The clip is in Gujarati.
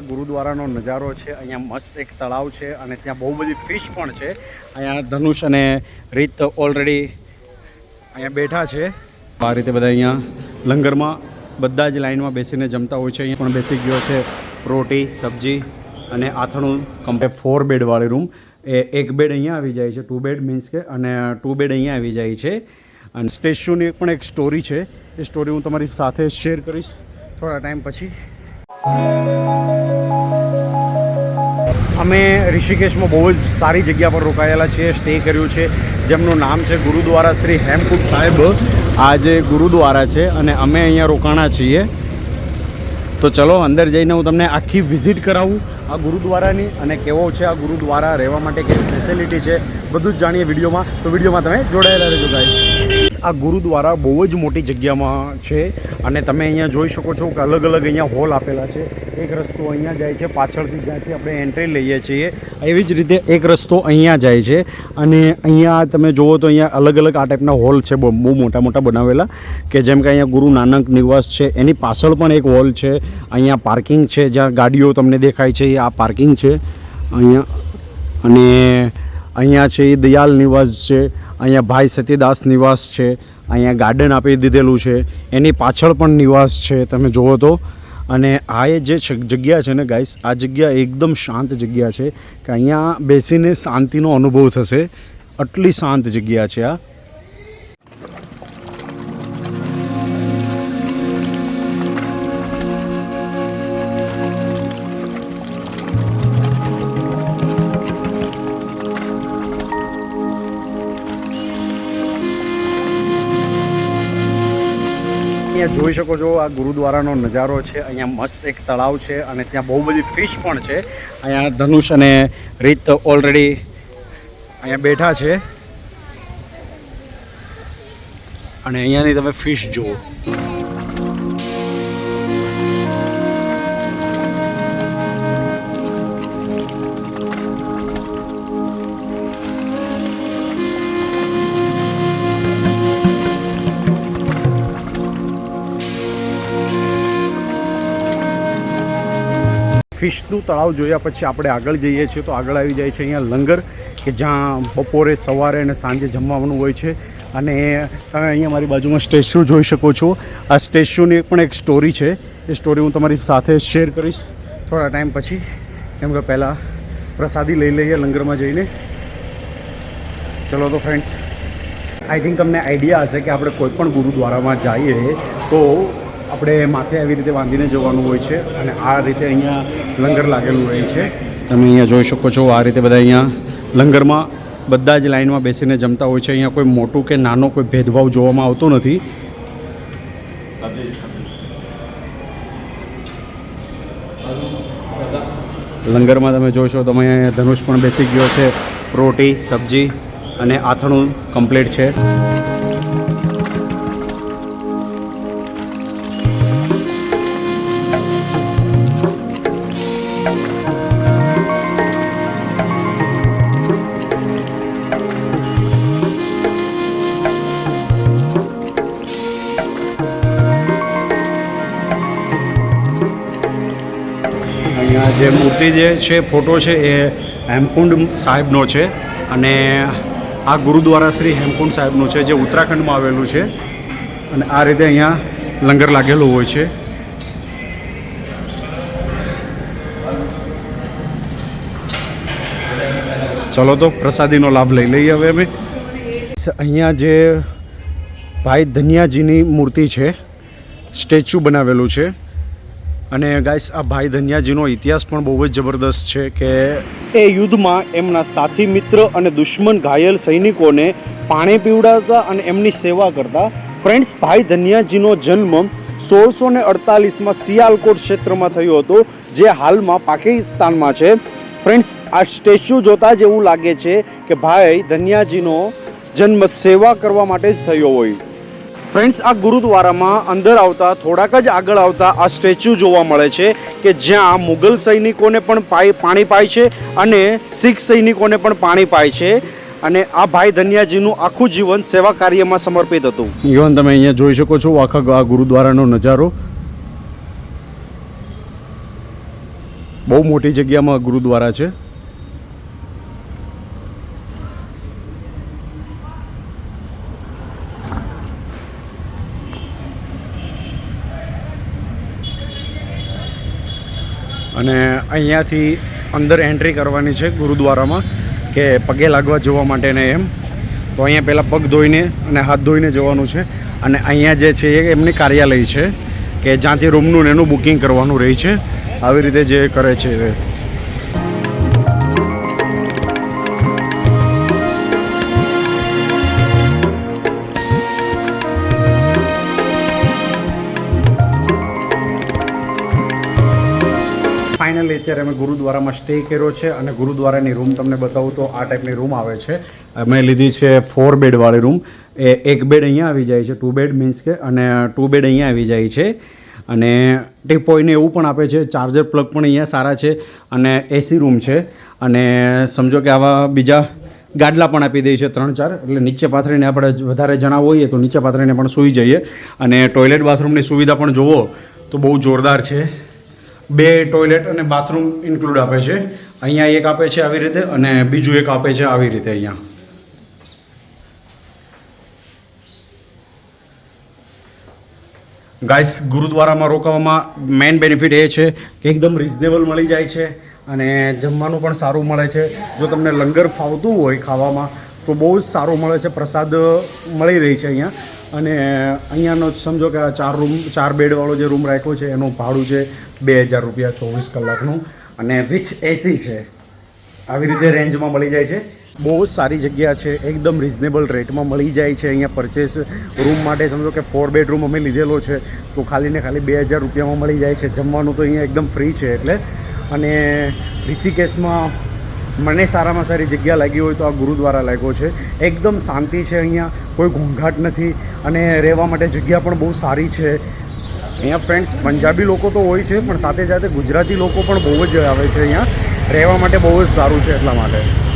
ગુરુદ્વારાનો નજારો છે, અહીંયા મસ્ત એક તળાવ છે અને ત્યાં બહુ બધી ફિશ પણ છે. અહીંયા ધનુષ અને રીત ઓલરેડી અહીંયા બેઠા છે. આ રીતે બધા અહીંયા લંગરમાં બધા જ લાઈનમાં બેસીને જમતા હોય છે. અહીંયા પણ બેસી ગયો છે રોટી, સબ્જી અને આથણું કમ્પેર ફોર બેડવાળી રૂમ એ એક બેડ અહીંયા આવી જાય છે ટુ બેડ મીન્સ કે અને ટુ બેડ અહીંયા આવી જાય છે. અને સ્ટેચ્યુની પણ એક સ્ટોરી છે. એ સ્ટોરી હું તમારી સાથે શેર કરીશ થોડા ટાઈમ પછી. અમે ઋષિકેશમાં બહુ જ સારી જગ્યા પર રોકાયેલા છીએ સ્ટે કર્યું છે. જેમનું નામ છે ગુરુદ્વારા શ્રી હેમકુટ સાહેબ. આ જે ગુરુદ્વારા છે અને અમે અહીંયા રોકાણા છીએ. તો ચલો, અંદર જઈને હું તમને આખી વિઝિટ કરાવું આ ગુરુદ્વારાની અને કેવો છે આ ગુરુદ્વારા, રહેવા માટે કેવી ફેસિલિટી છે, બધું જ જાણીએ વિડીયોમાં. તો વિડીયોમાં તમે જોડાયેલા રહેજો ગાઈસ આ ગુરુદ્વારા બહુ જ મોટી જગ્યામાં છે. અને તમે અહીંયા જોઈ શકો છો કે અલગ અલગ અહીંયા હોલ આપેલા છે. એક રસ્તો અહીંયા જાય છે, પાછળથી જ્યાંથી આપણે એન્ટ્રી લઈએ છીએ. એવી જ રીતે એક રસ્તો અહીંયા જાય છે. અને અહીંયા તમે જુઓ તો અહીંયા અલગ અલગ આ ટાઈપના હોલ છે બહુ મોટા મોટા બનાવેલા. કે જેમ કે અહીંયા ગુરુ નાનક નિવાસ છે, એની પાછળ પણ એક હોલ છે. અહીંયા પાર્કિંગ છે, જ્યાં ગાડીઓ તમને દેખાય છે, એ આ પાર્કિંગ છે. અહીંયા અને અહીંયા છે એ દયાલ નિવાસ છે. અહીંયા ભાઈ સતીદાસ નિવાસ છે, અહીંયા ગાર્ડન આપી દીધેલું છે, એની પાછળ પણ નિવાસ છે, તમે જુઓ તો. અને આ એ જે જગ્યા છે ને ગાઈસ, આ જગ્યા એકદમ શાંત જગ્યા છે, કે અહીંયા બેસીને શાંતિનો અનુભવ થશે. આટલી શાંત જગ્યા છે આ. અહીંયા જોઈ શકો છો, આ ગુરુદ્વારાનો નજારો છે. અહીંયા મસ્ત એક તળાવ છે અને ત્યાં બહુ બધી ફિશ પણ છે. અહીંયા ધનુષ અને રીત ઓલરેડી અહીંયા બેઠા છે. અને અહીંયાની તમે ફિશ જુઓ. ફિશનું તળાવ જોયા પછી આપણે આગળ જઈએ છીએ તો આગળ આવી જાય છે અહીંયા લંગર, કે જ્યાં બપોરે સવારે અને સાંજે જમવાનું હોય છે. અને તમે અહીંયા મારી બાજુમાં સ્ટેચ્યુ જોઈ શકો છો. આ સ્ટેચ્યુની પણ એક સ્ટોરી છે. એ સ્ટોરી હું તમારી સાથે શેર કરીશ. થોડા ટાઈમ પછી કેમ કે પહેલાં પ્રસાદી લઈ લઈએ લંગરમાં જઈને. ચલો તો ફ્રેન્ડ્સ આઈ થિંક તમને આઈડિયા હશે કે આપણે કોઈપણ ગુરુદ્વારામાં જઈએ તો આપણે માથે આવી રીતે બાંધીને જવાનું હોય છે અને આ રીતે અહીંયા લંગર લાગેલું હોય છે. તમે અહીંયા જોઈ શકો છો આ રીતે બધા અહીંયા લંગરમાં બધા જ લાઈનમાં બેસીને જમતા હોય છે. અહીંયા કોઈ મોટું કે નાનો કોઈ ભેદભાવ જોવામાં આવતો નથી. લંગરમાં તમે જોશો તમે અહીંયા ધનુષ પણ બેસી ગયો છે. રોટી, સબ્જી અને આથણું કમ્પ્લીટ છે. જે મૂર્તિ જે છે, ફોટો છે, એ હેમકુંડ સાહેબનો છે. અને આ ગુરુદ્વારા શ્રી હેમકુંડ સાહેબનું છે, જે ઉત્તરાખંડમાં આવેલું છે. અને આ રીતે અહીંયા લંગર લાગેલું હોય છે. ચલો તો પ્રસાદીનો લાભ લઈ લઈએ હવે અમે. અહીંયા જે ભાઈ ધન્યાજીની મૂર્તિ છે, સ્ટેચ્યુ બનાવેલું છે. અને ગાઈસ, આ ભાઈ ધન્યાજીનો ઇતિહાસ પણ બહુ જ જબરદસ્ત છે કે એ યુદ્ધમાં એમના સાથી મિત્ર અને દુશ્મન ઘાયલ સૈનિકોને પાણી પીવડાવતા અને એમની સેવા કરતા ફ્રેન્ડ્સ, ભાઈ ધન્યાજીનો જન્મ સોળસો ને અડતાલીસમાં સિયાલકોટ ક્ષેત્રમાં થયો હતો, જે હાલમાં પાકિસ્તાનમાં છે. ફ્રેન્ડ્સ, આ સ્ટેચ્યુ જોતાં જ એવું લાગે છે કે ભાઈ ધન્યાજીનો જન્મ સેવા કરવા માટે જ થયો હોય. ફ્રેન્ડ્સ, આ ગુરુદ્વારામાં અંદર આવતા, થોડાક જ આગળ આવતા આ સ્ટેચ્યુ જોવા મળે છે કે જ્યાં મુગલ સૈનિકોને પણ પાણી પાય છે અને શીખ સૈનિકોને પણ પાણી પાય છે. અને આ ભાઈ ધન્યાજીનું આખું જીવન સેવા કાર્યમાં સમર્પિત હતું. ઇવન તમે અહીંયા જોઈ શકો છો આખા આ ગુરુદ્વારાનો નજારો. બહુ મોટી જગ્યામાં ગુરુદ્વારા છે. અને અહીંયાથી અંદર એન્ટ્રી કરવાની છે ગુરુદ્વારામાં કે પગે લાગવા જવા માટેને એમ. તો અહીંયા પહેલાં પગ ધોઈને અને હાથ ધોઈને જવાનું છે. અને અહીંયા જે છે એ એમની કાર્યાલય છે કે જ્યાંથી રૂમનું ને એનું બુકિંગ કરવાનું રહે છે. આવી રીતે જે કરે છે ફાઇનલી અત્યારે અમે ગુરુદ્વારામાં સ્ટે કર્યો છે અને ગુરુદ્વારાની રૂમ તમને બતાવું તો આ ટાઈપની રૂમ આવે છે. અમે લીધી છે ફોર બેડવાળી રૂમ એ એક બેડ અહીંયા આવી જાય છે ટુ બેડ મીન્સ કે, અને ટુ બેડ અહીંયા આવી જાય છે. અને ટીપોઈને એવું પણ આપે છે ચાર્જર પ્લગ પણ અહીંયા સારા છે અને એસી રૂમ છે. અને સમજો કે આવા બીજા ગાડલા પણ આપી દે છે ત્રણ ચાર, એટલે નીચે પાથરીને આપણે વધારે જણા હોઈએ તો નીચે પાથરીને પણ સૂઈ જઈએ. અને ટોયલેટ બાથરૂમની સુવિધા પણ જોવો તો બહુ જોરદાર છે. બે ટોયલેટ અને બાથરૂમ ઇન્ક્લુડ આપે છે. અહીંયા એક આપે છે આવી રીતે અને બીજું એક આપે છે આવી રીતે અહીંયા. ગાઈસ, ગુરુદ્વારામાં રોકાવામાં મેઇન બેનિફિટ એ છે કે એકદમ રિઝનેબલ મળી જાય છે અને જમવાનું પણ સારું મળે છે. જો તમને લંગર ફાવતું હોય ખાવામાં તો બહુ જ સારો મળે છે, પ્રસાદ મળી રહી છે અહીંયા. અને અહીંયાનો સમજો કે આ ચાર રૂમ, ચાર બેડવાળો જે રૂમ રાખ્યો છે, એનું ભાડું છે બે હજાર રૂપિયા ચોવીસ કલાકનું. અને વિથ એસી છે. આવી રીતે રેન્જમાં મળી જાય છે. બહુ જ સારી જગ્યા છે, એકદમ રિઝનેબલ રેટમાં મળી જાય છે અહીંયા પરચેસ રૂમ માટે. સમજો કે ફોર બેડરૂમ અમે લીધેલો છે, તો ખાલી ને ખાલી બે હજાર રૂપિયામાં મળી જાય છે. જમવાનું તો અહીંયા એકદમ ફ્રી છે એટલે. અને ઋષિકેશમાં મને સારામાં સારી જગ્યા લાગી હોય તો આ ગુરુદ્વારા લાગ્યો છે. એકદમ શાંતિ છે અહીંયા, કોઈ ઘોંઘાટ નથી અને રહેવા માટે જગ્યા પણ બહુ સારી છે. અહીંયા ફ્રેન્ડ્સ પંજાબી લોકો તો હોય છે, પણ સાથે સાથે ગુજરાતી લોકો પણ બહુ જ આવે છે અહીંયા. રહેવા માટે બહુ જ સારું છે એટલા માટે.